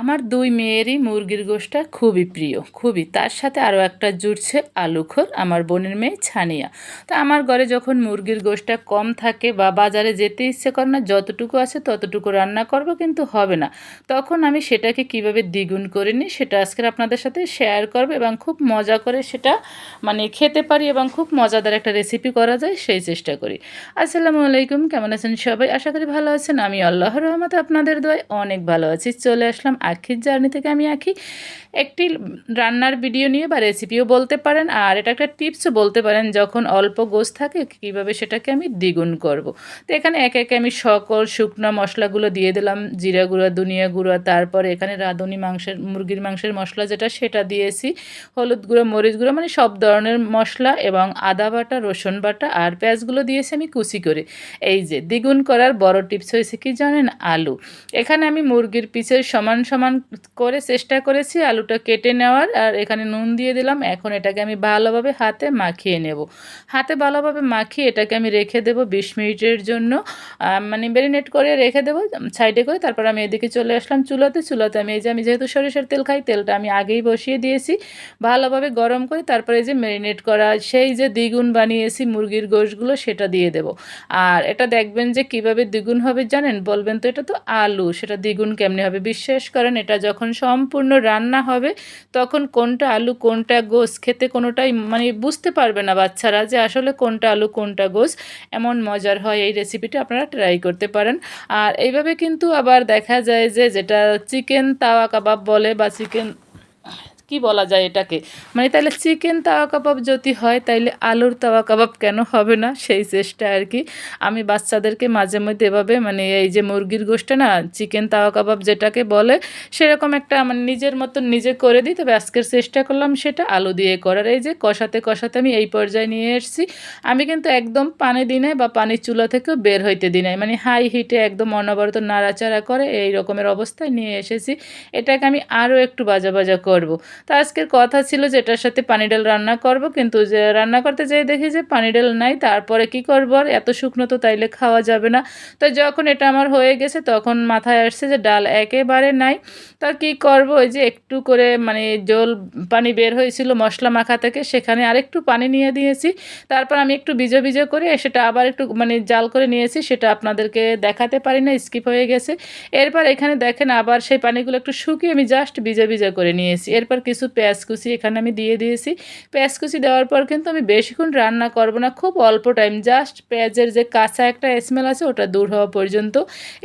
আমার দুই মেয়েরই মুরগির গোশটা খুবই প্রিয়, খুবই। তার সাথে আরও একটা জুটছে আলুখোর আমার বোনের মেয়ে ছানিয়া। তো আমার ঘরে যখন মুরগির গোশটা কম থাকে বা বাজারে যেতে ইচ্ছে করে না, যতটুকু আছে ততটুকু রান্না করব কিন্তু হবে না। তখন আমি সেটাকে কীভাবে দ্বিগুণ করে নিই সেটা আজকের আপনাদের সাথে শেয়ার করব এবং খুব মজা করে সেটা মানে খেতে পারি এবং খুব মজাদার একটা রেসিপি করা যায় সেই চেষ্টা করি। আসসালামু আলাইকুম, কেমন আছেন সবাই? আশা করি ভালো আছেন। আমি আল্লাহর রহমতে আপনাদের দোয়ায় অনেক ভালো আছি। চলে আসলাম আখির জার্নি থেকে আমি আঁকি। একটি রান্নার ভিডিও নিয়ে বা রেসিপিও বলতে পারেন, আর এটা একটা টিপসও বলতে পারেন যখন অল্প গোস থাকে কীভাবে সেটাকে আমি দ্বিগুণ করব। তো এখানে একে একে আমি সকল শুকনো মশলাগুলো দিয়ে দিলাম, জিরা গুঁড়া দুনিয়া গুঁড়া, তারপরে এখানে রাঁধুনি মাংসের, মুরগির মাংসের মশলা যেটা সেটা দিয়েছি। হলুদ গুঁড়ো, মরিচ গুঁড়ো মানে সব ধরনের মশলা এবং আদা বাটা, রসুন বাটা আর পেঁয়াজগুলো দিয়েছি আমি কুচি করে। এই যে, দ্বিগুণ করার বড় টিপস হয়েছে কি জানেন? আলু। এখানে আমি মুরগির পিছের সমান সমান করে চেষ্টা করেছি আলুটা কেটে নেওয়ার, আর এখানে নুন দিয়ে দিলাম। এখন এটাকে আমি ভালোভাবে হাতে মাখিয়ে নেব। হাতে ভালোভাবে মাখিয়ে এটাকে আমি রেখে দেব বিশ মিনিটের জন্য। মানে ম্যারিনেট করে রেখে দেবো, সাইডে করে। তারপর আমি এদিকে চলে আসলাম চুলাতে। চুলাতে আমি এই যে, আমি যেহেতু সরিষার তেল খাই, তেলটা আমি আগেই বসিয়ে দিয়েছি। ভালোভাবে গরম করে তারপরে এই যে ম্যারিনেট করা, সেই যে দ্বিগুণ বানিয়েছি মুরগির গোশগুলো, সেটা দিয়ে দেব। আর এটা দেখবেন যে কীভাবে দ্বিগুণ হবে জানেন? বলবেন তো এটা তো আলু, সেটা দ্বিগুণ কেমনি হবে? বিশ্বাস করেন এটা যখন সম্পূর্ণ রান্না হবে, তখন কোনটা আলু, কোনটা গোস খেতে কোনোটাই মানে বুঝতে পারবে না বাচ্চারা যে আসলে কোনটা আলু, কোনটা গোস এমন মজার হয় এই রেসিপিটা আপনারা ট্রাই করতে পারেন। আর এইভাবে কিন্তু আবার দেখা যায় যে যেটা চিকেন তাওয়া কাবাব বলে বা চিকেন কি বলা যায় এটাকে? মানে তাহলে চিকেন তাওয়া কাবাব যদি হয়, তাইলে আলুর তাওয়া কাবাব কেন হবে না? সেই চেষ্টা আর কি। আমি বাচ্চাদেরকে মাঝে মধ্যে এভাবে মানে এই যে মুরগির গোষ্ঠটা না, চিকেন তাওয়া কাবাব যেটাকে বলে, সেরকম একটা মানে নিজের মতন নিজে করে দিই। তবে আজকের চেষ্টা করলাম সেটা আলু দিয়ে করার। এই যে কষাতে কষাতে আমি এই পর্যায়ে নিয়ে এসেছি। আমি কিন্তু একদম পানি দিনাই বা পানির চুলা থেকেও বের হইতে দিনাই মানে হাই হিটে একদম অনবরত নাড়াচাড়া করে এই রকমের অবস্থায় নিয়ে এসেছি। এটাকে আমি আরও একটু বাজা বাজা করব। তো আজকের কথা ছিল যে এটার সাথে পানি ডাল রান্না করব, কিন্তু যে রান্না করতে যেয়ে দেখি যে পানি ডাল নাই, তারপরে কি করব? আর এত শুকনো তো তাইলে খাওয়া যাবে না। তো যখন এটা আমার হয়ে গেছে, তখন মাথায় আসছে যে ডাল একেবারে নাই। তা কি করব? ওই যে একটু করে মানে জল, পানি বের হয়েছিল মশলা মাখা থেকে, সেখানে আরেকটু পানি নিয়ে দিয়েছি। তারপর আমি একটু ভিজো ভিজো করে সেটা আবার একটু মানে জাল করে নিয়েছি, সেটা আপনাদেরকে দেখাতে পারি না স্কিপ হয়ে গেছে। এরপর এখানে দেখেন আবার সেই পানিগুলো একটু শুকিয়ে আমি জাস্ট ভিজা ভিজা করে নিয়েছি। এরপর কিছু পেঁয়াজ কুচি এখানে আমি দিয়ে দিয়েছি। পেঁয়াজ কুচি দেওয়ার পর কিন্তু আমি বেশিক্ষণ রান্না করব না, খুব অল্প টাইম জাস্ট পেঁয়াজের যে কাঁচা একটা স্মেল আছে ওটা দূর হওয়া পর্যন্ত।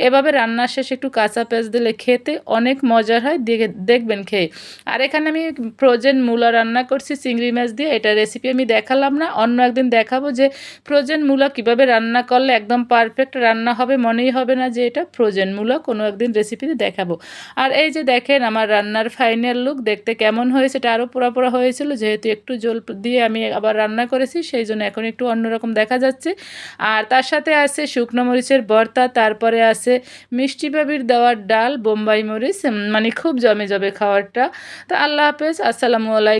এভাবে রান্নার শেষে একটু কাঁচা পেঁয়াজ দিলে খেতে অনেক মজার হয়, দেখে দেখবেন খেয়ে। আর এখানে আমি ফ্রোজেন মূলা রান্না করছি, চিংড়ি মাছ দিয়ে। এটা রেসিপি আমি দেখালাম না, অন্য একদিন দেখাবো যে ফ্রোজেন মূলা কীভাবে রান্না করলে একদম পারফেক্ট রান্না হবে, মনেই হবে না যে এটা ফ্রোজেন মূলা, কোনো একদিন রেসিপিতে দেখাবো। আর এই যে দেখেন আমার রান্নার ফাইনাল লুক দেখতে কেমন হয়েছে, এটা আরও পোড়া পোড়া হয়েছিল। যেহেতু একটু জল দিয়ে আমি আবার রান্না করেছি, সেই জন্য এখন একটু অন্যরকম দেখা যাচ্ছে। আর তার সাথে আছে শুকনো মরিচের ভর্তা তারপরে আছে মিষ্টি বাবির দেওয়ার ডাল, বোম্বাই মরিচ মানে খুব জমে জমে খাওয়ারটা। তো আল্লাহ হাফেজ, আসসালামু আলাইকুম।